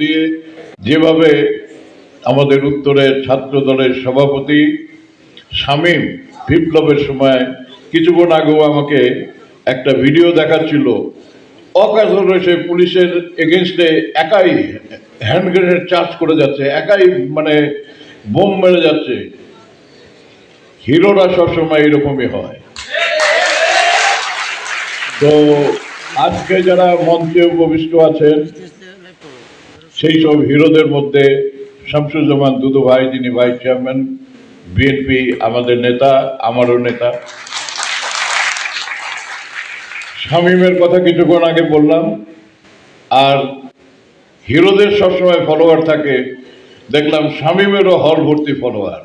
দিয়ে যেভাবে আমাদের উত্তরের ছাত্র দলের সভাপতি শামীম বিপ্লবের সময় কিছুক্ষণ আগেও আমাকে একটা ভিডিও দেখাচ্ছিল। অকারণে সে পুলিশের এগেনস্টে একাই হ্যান্ড গ্রেনেড চার্জ করে যাচ্ছে, একাই মানে বোম মেরে যাচ্ছে। হিরোরা সবসময় এরকমই হয়। তো আজকে যারা মঞ্চে উপবিষ্ট আছেন, সেই সব হিরোদের মধ্যে শামসুজ্জামান দুদু ভাই যিনি ভাইস চেয়ারম্যান, বিএনপি, আমাদের নেতা, আমারও নেতা। শামীমের কথা কিছুক্ষণ আগে বললাম, আর হিরোদের সবসময় ফলোয়ার থাকে দেখলাম শামীমেরও হল ভর্তি ফলোয়ার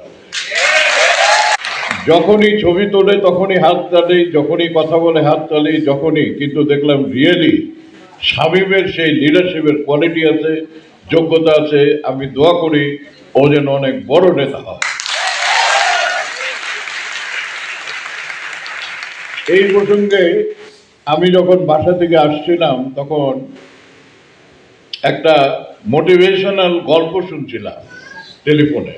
যখনই ছবি তোলে, তখনই হাত তালে, যখনই কথা বলে হাত তালে, যখনই, কিন্তু দেখলাম রিয়েলি শামীমের সেই লিডারশিপের কোয়ালিটি আছে, যোগ্যতা আছে, আমি দোয়া করি ও যেন অনেক বড় নেতা হয়। এই প্রসঙ্গে আমি যখন বাসা থেকে আসছিলাম, তখন একটা মোটিভেশনাল গল্প শুনছিলাম টেলিফোনে।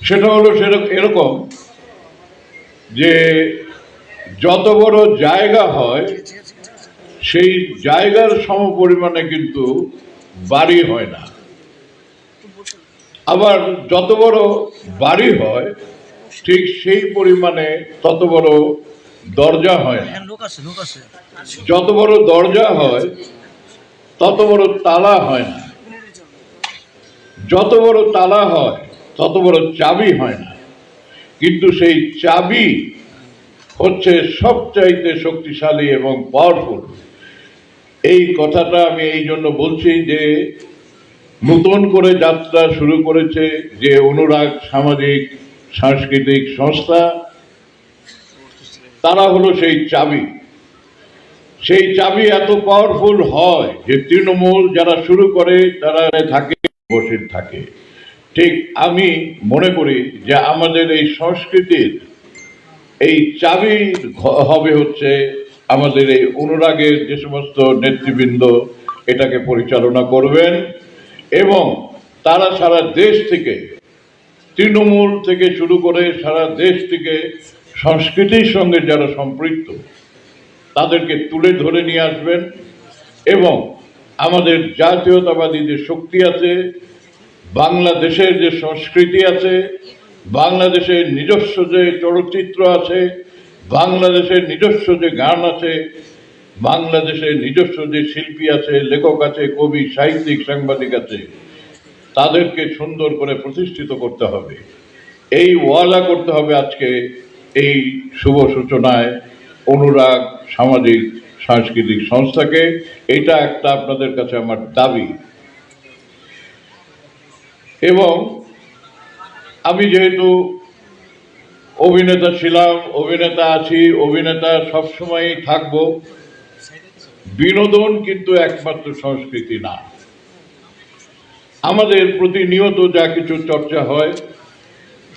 সেটা হলো সেরকম এরকম যে যত বড় জায়গা হয় সেই জায়গার সম পরিমাণে কিন্তু বাড়ি হয় না। আবার যত বড় বাড়ি হয় ঠিক সেই পরিমাণে তত বড় দরজা হয় আছে। যত বড় দরজা হয় তত বড় তালা হয় না। যত বড় তালা হয়, তত বড় চাবি হয় না। কিন্তু সেই চাবি হচ্ছে সবচাইতে শক্তিশালী এবং পাওয়ারফুল এই কথাটা আমি এই জন্য বলছি যে, নতুন করে যাত্রা শুরু করেছে যে অনুরাগ সামাজিক, সাংস্কৃতিক সংস্থা, তারা হলো সেই চাবি। সেই চাবি এত পাওয়ারফুল হয় যে তৃণমূল যারা শুরু করে তারা থাকে বসে থাকে। ঠিক আমি মনে করি যে আমাদের এই সংস্কৃতির এই চাবি হবে হচ্ছে আমাদের এই অনুরাগের যে সমস্ত নেতৃবৃন্দ, এটাকে পরিচালনা করবেন এবং তারা সারা দেশ থেকে, তৃণমূল থেকে শুরু করে সারা দেশ থেকে সংস্কৃতির সঙ্গে যারা সম্পৃক্ত তাদেরকে তুলে ধরে নিয়ে আসবেন এবং আমাদের জাতীয়তাবাদী যে শক্তি আছে, বাংলাদেশের যে সংস্কৃতি আছে, বাংলাদেশের নিজস্ব যে চলচ্চিত্র আছে, বাংলাদেশের নিজস্ব যে গান আছে, বাংলাদেশের নিজস্ব যে শিল্পী আছে, লেখক আছে, কবি, সাহিত্যিক, সাংবাদিক আছে, তাদেরকে সুন্দর করে প্রতিষ্ঠিত করতে হবে। এই ওয়াদা করতে হবে আজকে এই শুভ সূচনায়। অনুরাগ সামাজিক, সাংস্কৃতিক সংস্থাকে, এটা একটা আপনাদের কাছে আমার দাবি। এবং আমি যেহেতু অভিনেতা ছিলাম, অভিনেতা আছি, অভিনেতা সবসময়ই থাকব, বিনোদন কিন্তু একমাত্র সংস্কৃতি না। আমাদের প্রতিনিয়ত যা কিছু চর্চা হয়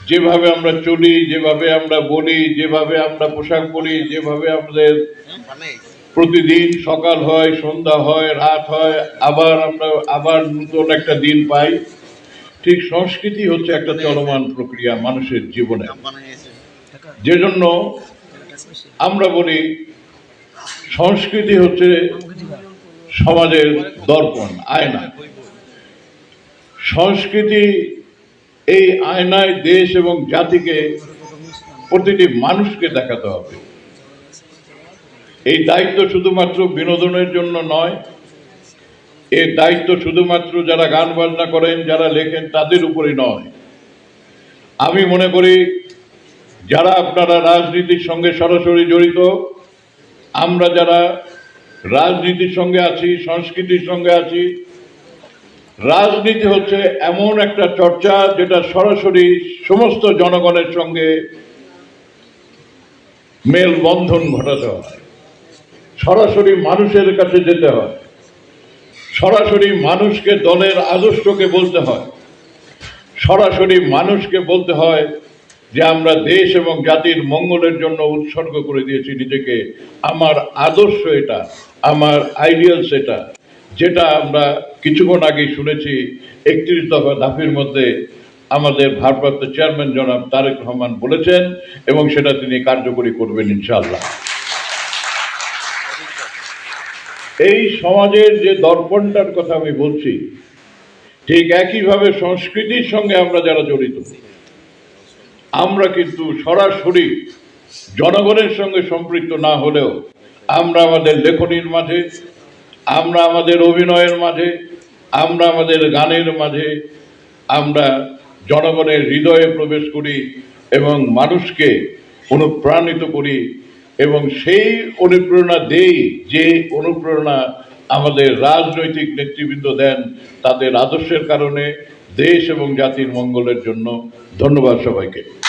যেভাবে আমরা চলি যেভাবে আমরা বলি যেভাবে আমরা পোশাক পরি যেভাবে আমাদের প্রতিদিন সকাল হয় সন্ধ্যা হয় রাত হয় আবার আমরা আবার নতুন একটা দিন পাই। ঠিক সংস্কৃতি হচ্ছে একটা চলমান প্রক্রিয়া মানুষের জীবনে। যে জন্য আমরা বলি সংস্কৃতি হচ্ছে সমাজের দর্পণ আয়না। সংস্কৃতি এই আয়নায় দেশ এবং জাতিকে প্রতিটি মানুষকে দেখাতে হবে। এই দায়িত্ব শুধুমাত্র বিনোদনের জন্য নয় এর দায়িত্ব শুধুমাত্র যারা গান বাজনা করেন, যারা লেখেন, তাদের উপরে নয়। আমি মনে করি, যারা আপনারা রাজনীতির সঙ্গে সরাসরি জড়িত, আমরা যারা রাজনীতির সঙ্গে আছি, সংস্কৃতির সঙ্গে আছি রাজনীতি হচ্ছে এমন একটা চর্চা যেটা সরাসরি সমস্ত জনগণের সঙ্গে মেলবন্ধন ঘটাতে হয়। সরাসরি মানুষের কাছে যেতে হয়। সরাসরি মানুষকে দলের আদর্শকে বলতে হয়। সরাসরি মানুষকে বলতে হয় যে আমরা দেশ এবং জাতির মঙ্গলের জন্য উৎসর্গ করে দিয়েছি নিজেকে। আমার আদর্শ এটা, আমার আইডিয়ালস এটা, যেটা আমরা কিছুক্ষণ আগেই শুনেছি একত্রিশ দফা দাফির মধ্যে আমাদের ভারপ্রাপ্ত চেয়ারম্যান জনাব তারেক রহমান বলেছেন এবং সেটা তিনি কার্যকরী করবেন ইনশাআল্লাহ। এই সমাজের যে দর্পণটার কথা আমি বলছি, ঠিক একইভাবে সংস্কৃতির সঙ্গে আমরা যারা জড়িত, আমরা কিন্তু সরাসরি জনগণের সঙ্গে সম্পৃক্ত না হলেও আমরা আমাদের লেখনীর মাঝে আমরা আমাদের অভিনয়ের মাঝে, আমরা আমাদের গানের মাঝে, আমরা জনগণের হৃদয়ে প্রবেশ করি এবং মানুষকে অনুপ্রাণিত করি এবং সেই অনুপ্রেরণা দেই যে অনুপ্রেরণা আমাদের রাজনৈতিক নেতৃবৃন্দ দেন তাদের আদর্শের কারণে দেশ এবং জাতির মঙ্গলের জন্য। ধন্যবাদ সবাইকে।